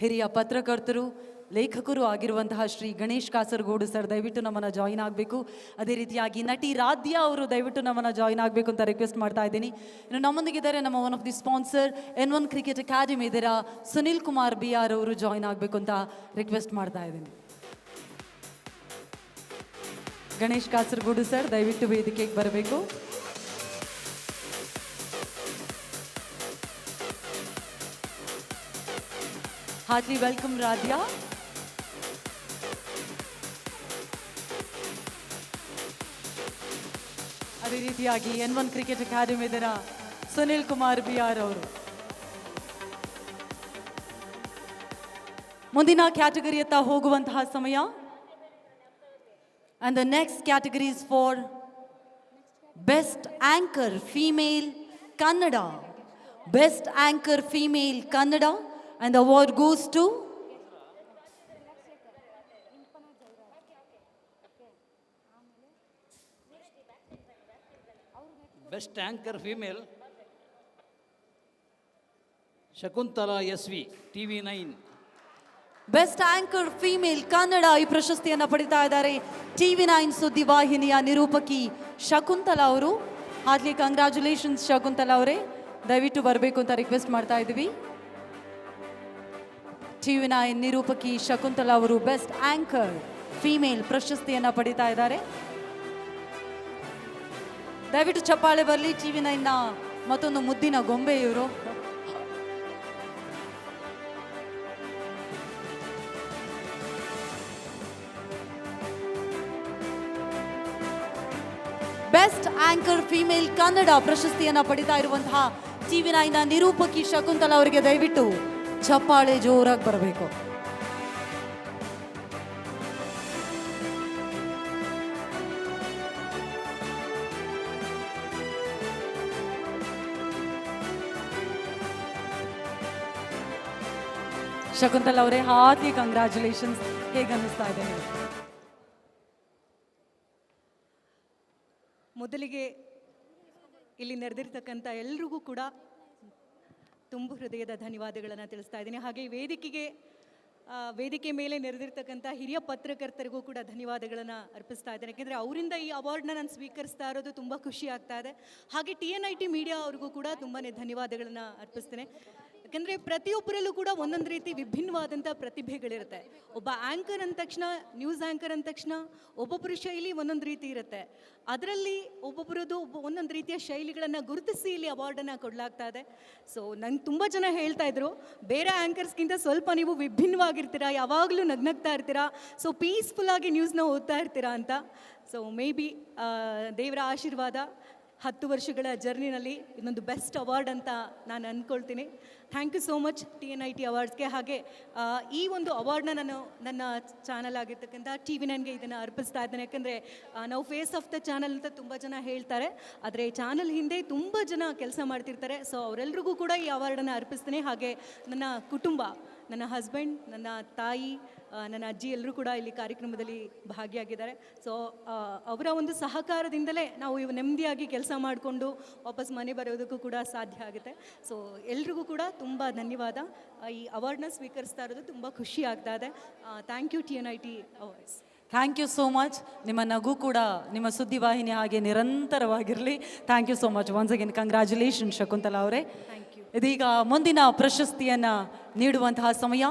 ಹಿರಿಯ ಪತ್ರಕರ್ತರು, ಲೇಖಕರು ಆಗಿರುವಂತಹ ಶ್ರೀ ಗಣೇಶ್ ಕಾಸರಗೋಡು ಸರ್, ದಯವಿಟ್ಟು ನಮ್ಮನ್ನು ಜಾಯಿನ್ ಆಗಬೇಕು. ಅದೇ ರೀತಿಯಾಗಿ ನಟಿ ರಾಧ್ಯ ಅವರು ದಯವಿಟ್ಟು ನಮ್ಮನ್ನು ಜಾಯಿನ್ ಆಗಬೇಕು ಅಂತ ರಿಕ್ವೆಸ್ಟ್ ಮಾಡ್ತಾ ಇದ್ದೀನಿ. ಇನ್ನು ನಮ್ಮೊಂದಿಗಿದ್ದಾರೆ ನಮ್ಮ one of the sponsor N one cricket academy ಇದರ ಸುನಿಲ್ ಕುಮಾರ್ ಬಿ ಆರ್ ಅವರು ಜಾಯಿನ್ ಆಗಬೇಕು ಅಂತ ರಿಕ್ವೆಸ್ಟ್ ಮಾಡ್ತಾ ಇದ್ದೀನಿ. ಗಣೇಶ್ ಕಾಸರಗೋಡು ಸರ್, ದಯವಿಟ್ಟು ವೇದಿಕೆಗೆ ಬರಬೇಕು. ಹಾರ್ಟ್ಲಿ ವೆಲ್ಕಮ್ ರಾಧ್ಯ ಅದೇ ರೀತಿಯಾಗಿ ಎನ್ ಒನ್ ಕ್ರಿಕೆಟ್ ಅಕಾಡೆಮಿ ಇದರ ಸುನಿಲ್ ಕುಮಾರ್ ಬಿ ಆರ್ ಅವರು ಮುಂದಿನ ಕ್ಯಾಟಗರಿಯತ್ತ ಹೋಗುವಂತಹ ಸಮಯ and the next categories for best anchor female Kannada best anchor female Kannada and the goes to best anchor female Shakuntala S V T V nine best anchor female Kannada ಈ ಪ್ರಶಸ್ತಿಯನ್ನು ಪಡಿತಾ ಇದ್ದಾರೆ. T V nine ಸುದ್ದಿ ವಾಹಿನಿಯ ನಿರೂಪಕಿ ಶಕುಂತಲಾ ಅವರು. ಆಗಲಿ congratulations Shakuntala ಅವರೇ. ದಯವಿಟ್ಟು ಬರಬೇಕು ಅಂತ ರಿಕ್ವೆಸ್ಟ್ ಮಾಡ್ತಾ ಇದ್ದೀವಿ. ಟಿವಿ ನೈನ್ ನಿರೂಪಕಿ ಶಕುಂತಲಾ ಅವರು ಬೆಸ್ಟ್ ಆಂಕರ್, ಫೀಮೇಲ್ ಪ್ರಶಸ್ತಿಯನ್ನು ಪಡಿತಾ ಇದ್ದಾರೆ. ದಯವಿಟ್ಟು ಚಪ್ಪಾಳೆ ಬರಲಿ ಟಿವಿ ಇನ್ನ ಮತ್ತೊಂದು ಮುದ್ದಿನ ಗೊಂಬೆ ಇವರು ಬೆಸ್ಟ್ ಆಂಕರ್, ಫೀಮೇಲ್ ಕನ್ನಡ ಪ್ರಶಸ್ತಿಯನ್ನು ಪಡಿತಾ ಇರುವಂತಹ ಟಿವಿ ನಾಯಿನ ನಿರೂಪಕಿ ಶಕುಂತಲಾ ಅವರಿಗೆ ದಯವಿಟ್ಟು ಚಪ್ಪಾಳೆ ಜೋರಾಗಿ ಬರಬೇಕು. ಶಕುಂತಲ್ ಅವರೇ ಹಾರ್ಟ್ಲಿ ಕಂಗ್ರ್ಯಾಚುಲೇಷನ್ಸ್ ಹೇಗೆ ಅನ್ನಿಸ್ತಾ ಇದೆ ಮೊದಲಿಗೆ ಇಲ್ಲಿ ನಡೆದಿರ್ತಕ್ಕಂಥ ಎಲ್ರಿಗೂ ಕೂಡ ತುಂಬು ಹೃದಯದ ಧನ್ಯವಾದಗಳನ್ನು ತಿಳಿಸ್ತಾ ಇದ್ದೀನಿ. ಹಾಗೆ ವೇದಿಕೆಗೆ ವೇದಿಕೆ ಮೇಲೆ ನೆರೆದಿರ್ತಕ್ಕಂಥ ಹಿರಿಯ ಪತ್ರಕರ್ತರಿಗೂ ಕೂಡ ಧನ್ಯವಾದಗಳನ್ನು ಅರ್ಪಿಸ್ತಾ ಇದ್ದೇನೆ. ಯಾಕೆಂದರೆ ಅವರಿಂದ ಈ ಅವಾರ್ಡ್ನ ನಾನು ಸ್ವೀಕರಿಸ್ತಾ ಇರೋದು ತುಂಬ ಖುಷಿ ಆಗ್ತಾ ಇದೆ. ಹಾಗೆ T N I T media ಅವ್ರಿಗೂ ಕೂಡ ತುಂಬಾ ಧನ್ಯವಾದಗಳನ್ನು ಅರ್ಪಿಸ್ತೇನೆ. ಯಾಕಂದರೆ ಪ್ರತಿಯೊಬ್ಬರಲ್ಲೂ ಕೂಡ ಒಂದೊಂದು ರೀತಿ ವಿಭಿನ್ನವಾದಂಥ ಪ್ರತಿಭೆಗಳಿರುತ್ತೆ. ಒಬ್ಬ ಆ್ಯಂಕರ್ ಅಂದ ತಕ್ಷಣ ನ್ಯೂಸ್ ಆ್ಯಂಕರ್ ಅಂದ ತಕ್ಷಣ ಒಬ್ಬೊಬ್ಬರ ಶೈಲಿ ಒಂದೊಂದು ರೀತಿ ಇರುತ್ತೆ. ಅದರಲ್ಲಿ ಒಬ್ಬೊಬ್ಬರದು ಒಬ್ಬ ಒಂದೊಂದು ರೀತಿಯ ಶೈಲಿಗಳನ್ನು ಗುರುತಿಸಿ ಇಲ್ಲಿ ಅವಾರ್ಡನ್ನು ಕೊಡಲಾಗ್ತಾ ಇದೆ. ಸೊ ನಂಗೆ ತುಂಬ ಜನ ಹೇಳ್ತಾ ಇದ್ರು, ಬೇರೆ ಆ್ಯಂಕರ್ಸ್ಗಿಂತ ಸ್ವಲ್ಪ ನೀವು ವಿಭಿನ್ನವಾಗಿರ್ತೀರಾ, ಯಾವಾಗಲೂ ನಗ್ನಗ್ತಾ ಇರ್ತೀರಾ ಸೊ ಪೀಸ್ಫುಲ್ಲಾಗಿ ನ್ಯೂಸ್ನ ಓದ್ತಾ ಇರ್ತೀರಾ ಅಂತ. ಸೊ ಮೇ ಬಿ ದೇವರ ಆಶೀರ್ವಾದ ಹತ್ತು ವರ್ಷಗಳ ಜರ್ನಿನಲ್ಲಿ ಇದೊಂದು ಬೆಸ್ಟ್ ಅವಾರ್ಡ್ ಅಂತ ನಾನು ಅಂದ್ಕೊಳ್ತೀನಿ thank you so much T N I T ಅವಾರ್ಡ್ಸ್ಗೆ ಹಾಗೆ ಈ ಒಂದು ಅವಾರ್ಡ್ನ ನಾನು ನನ್ನ ಚಾನಲ್ ಆಗಿರ್ತಕ್ಕಂಥ ಟಿ ವಿ ನೈನ್ಗೆ ಇದನ್ನು ಅರ್ಪಿಸ್ತಾ ಇದ್ದೇನೆ. ಯಾಕಂದರೆ ನಾವು ಫೇಸ್ ಆಫ್ ದ ಚಾನಲ್ ಅಂತ ತುಂಬ ಜನ ಹೇಳ್ತಾರೆ. ಆದರೆ, ಚಾನಲ್ ಹಿಂದೆ ತುಂಬ ಜನ ಕೆಲಸ ಮಾಡ್ತಿರ್ತಾರೆ. ಸೊ ಅವರೆಲ್ರಿಗೂ ಕೂಡ ಈ ಅವಾರ್ಡನ್ನು ಅರ್ಪಿಸ್ತೀನಿ. ಹಾಗೆ, ನನ್ನ ಕುಟುಂಬ ನನ್ನ ಹಸ್ಬೆಂಡ್ ನನ್ನ ತಾಯಿ ನನ್ನ ಅಜ್ಜಿ ಎಲ್ಲರೂ ಕೂಡ ಇಲ್ಲಿ ಕಾರ್ಯಕ್ರಮದಲ್ಲಿ ಭಾಗಿಯಾಗಿದ್ದಾರೆ. ಸೊ ಅವರ ಒಂದು ಸಹಕಾರದಿಂದಲೇ ನಾವು ಇವು ನೆಮ್ಮದಿಯಾಗಿ ಕೆಲಸ ಮಾಡಿಕೊಂಡು ವಾಪಸ್ ಮನೆ ಬರೋದಕ್ಕೂ ಕೂಡ ಸಾಧ್ಯ ಆಗುತ್ತೆ. ಸೊ ಎಲ್ರಿಗೂ ಕೂಡ ತುಂಬ ಧನ್ಯವಾದ. ಈ ಅವಾರ್ಡ್ನ ಸ್ವೀಕರಿಸ್ತಾ ಇರೋದು ತುಂಬ ಖುಷಿ ಆಗ್ತಾ ಇದೆ. Thank you T N I T awards thank you so much ನಿಮ್ಮ ನಗು ಕೂಡ ನಿಮ್ಮ ಸುದ್ದಿವಾಹಿನಿ ಹಾಗೆ ನಿರಂತರವಾಗಿರಲಿ. Thank you so much once again congratulation Shakuntala ಅವರೇ. ಇದೀಗ ಮುಂದಿನ ಪ್ರಶಸ್ತಿಯನ್ನು ನೀಡುವಂತಹ ಸಮಯ.